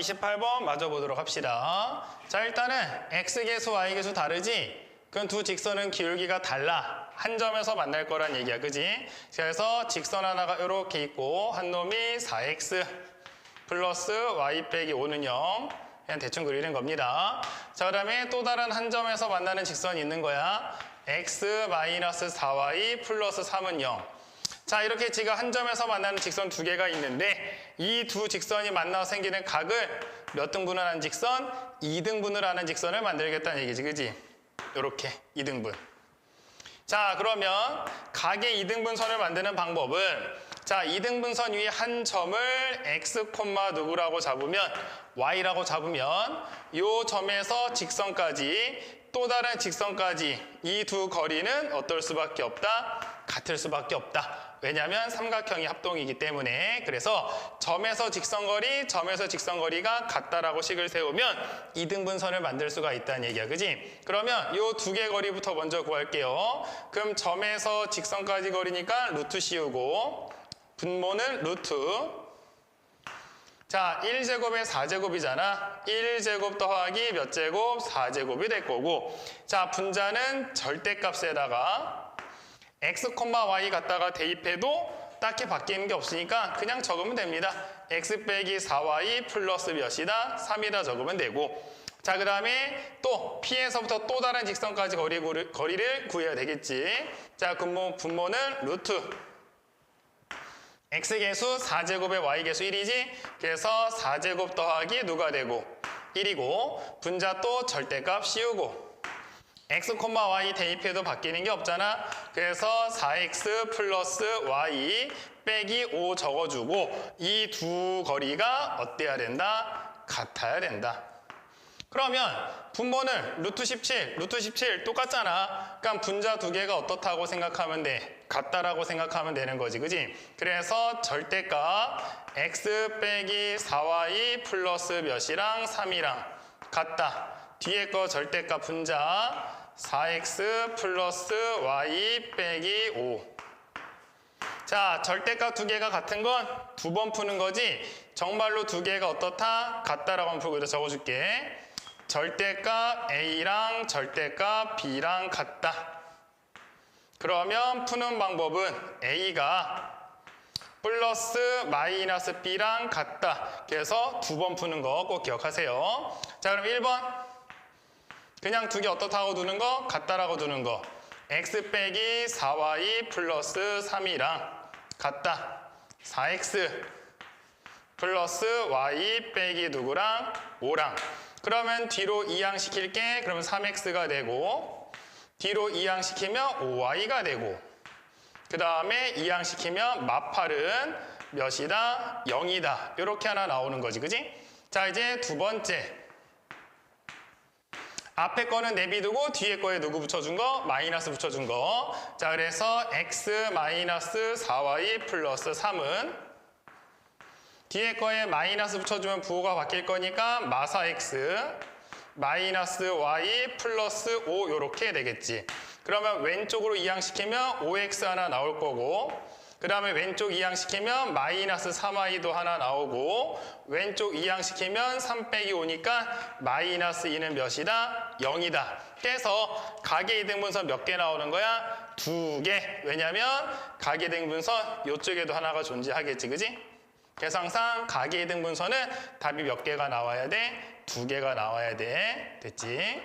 28번 맞아 보도록 합시다. 자, 일단은 x계수, y계수 다르지? 그럼 두 직선은 기울기가 달라. 한 점에서 만날 거란 얘기야, 그지? 그래서 직선 하나가 이렇게 있고 한 놈이 4x 플러스 y 빼기 5는 0. 그냥 대충 그리는 겁니다. 자, 그 다음에 또 다른 한 점에서 만나는 직선이 있는 거야. x 마이너스 4y 플러스 3은 0. 자, 이렇게 지금 한 점에서 만나는 직선 두 개가 있는데 이 두 직선이 만나서 생기는 각을 몇 등분을 하는 직선? 2등분을 하는 직선을 만들겠다는 얘기지, 그지? 이렇게 2등분. 자, 그러면 각의 2등분선을 만드는 방법은 자, 2등분선 위에 한 점을 x, 누구라고 잡으면 y라고 잡으면 이 점에서 직선까지 또 다른 직선까지 이 두 거리는 어떨 수밖에 없다? 같을 수밖에 없다. 왜냐하면 삼각형이 합동이기 때문에 그래서 점에서 직선거리, 점에서 직선거리가 같다라고 식을 세우면 이등분선을 만들 수가 있다는 얘기야, 그지? 그러면 이 두 개 거리부터 먼저 구할게요. 그럼 점에서 직선까지 거리니까 루트 씌우고 분모는 루트 자, 1제곱에 4제곱이잖아. 1제곱 더하기 몇 제곱? 4제곱이 될 거고. 자, 분자는 절대값에다가 x, y 갖다가 대입해도 딱히 바뀌는 게 없으니까 그냥 적으면 됩니다. x 빼기 4y 플러스 몇이다? 3이다 적으면 되고. 자, 그 다음에 또 P에서부터 또 다른 직선까지 거리, 거리를 구해야 되겠지. 자, 분모, 분모는 루트 x계수 4제곱에 y계수 1이지? 그래서 4제곱 더하기 누가 되고 1이고 분자 또 절대값 씌우고 x, y 대입해도 바뀌는 게 없잖아. 그래서 4x 플러스 y 빼기 5 적어주고 이 두 거리가 어때야 된다? 같아야 된다. 그러면 분모는 루트 17, 루트 17 똑같잖아. 그러니까 분자 두 개가 어떻다고 생각하면 돼? 같다라고 생각하면 되는 거지, 그지? 그래서 절대값 x 빼기 4y 플러스 몇이랑 3이랑 같다. 뒤에 거 절대값 분자 4x 플러스 y 빼기 5. 자, 절대값 두 개가 같은 건 두 번 푸는 거지. 정말로 두 개가 어떻다? 같다라고 한번 풀고 적어줄게. 절대값 A랑 절대값 B랑 같다. 그러면 푸는 방법은 A가 플러스 마이너스 B랑 같다. 그래서 두 번 푸는 거 꼭 기억하세요. 자, 그럼 1번. 그냥 두 개 어떻다고 두는 거? 같다라고 두는 거. x 빼기 4y 플러스 3이랑 같다. 4x 플러스 y 빼기 누구랑 5랑 그러면 뒤로 이항시킬게 그러면 3x가 되고 뒤로 이항시키면 5y가 되고 그 다음에 이항시키면 마팔은 몇이다? 0이다 이렇게 하나 나오는 거지 그지? 자 이제 두 번째 앞에 거는 내비두고 뒤에 거에 누구 붙여준 거? 마이너스 붙여준 거. 자, 그래서 x 마이너스 4y 플러스 3은 뒤에 거에 마이너스 붙여주면 부호가 바뀔 거니까 마사 x 마이너스 y 플러스 5 이렇게 되겠지. 그러면 왼쪽으로 이항시키면 5x 하나 나올 거고 그 다음에 왼쪽 이항시키면 마이너스 3y도 하나 나오고 왼쪽 이항시키면 3 빼기 5니까 마이너스 2는 몇이다? 0이다. 그래서 각의 이등분선 몇 개 나오는 거야? 두 개. 왜냐면 각의 이등분선 이쪽에도 하나가 존재하겠지. 그지? 그래서 항상 각의 이등분선은 답이 몇 개가 나와야 돼? 두 개가 나와야 돼. 됐지?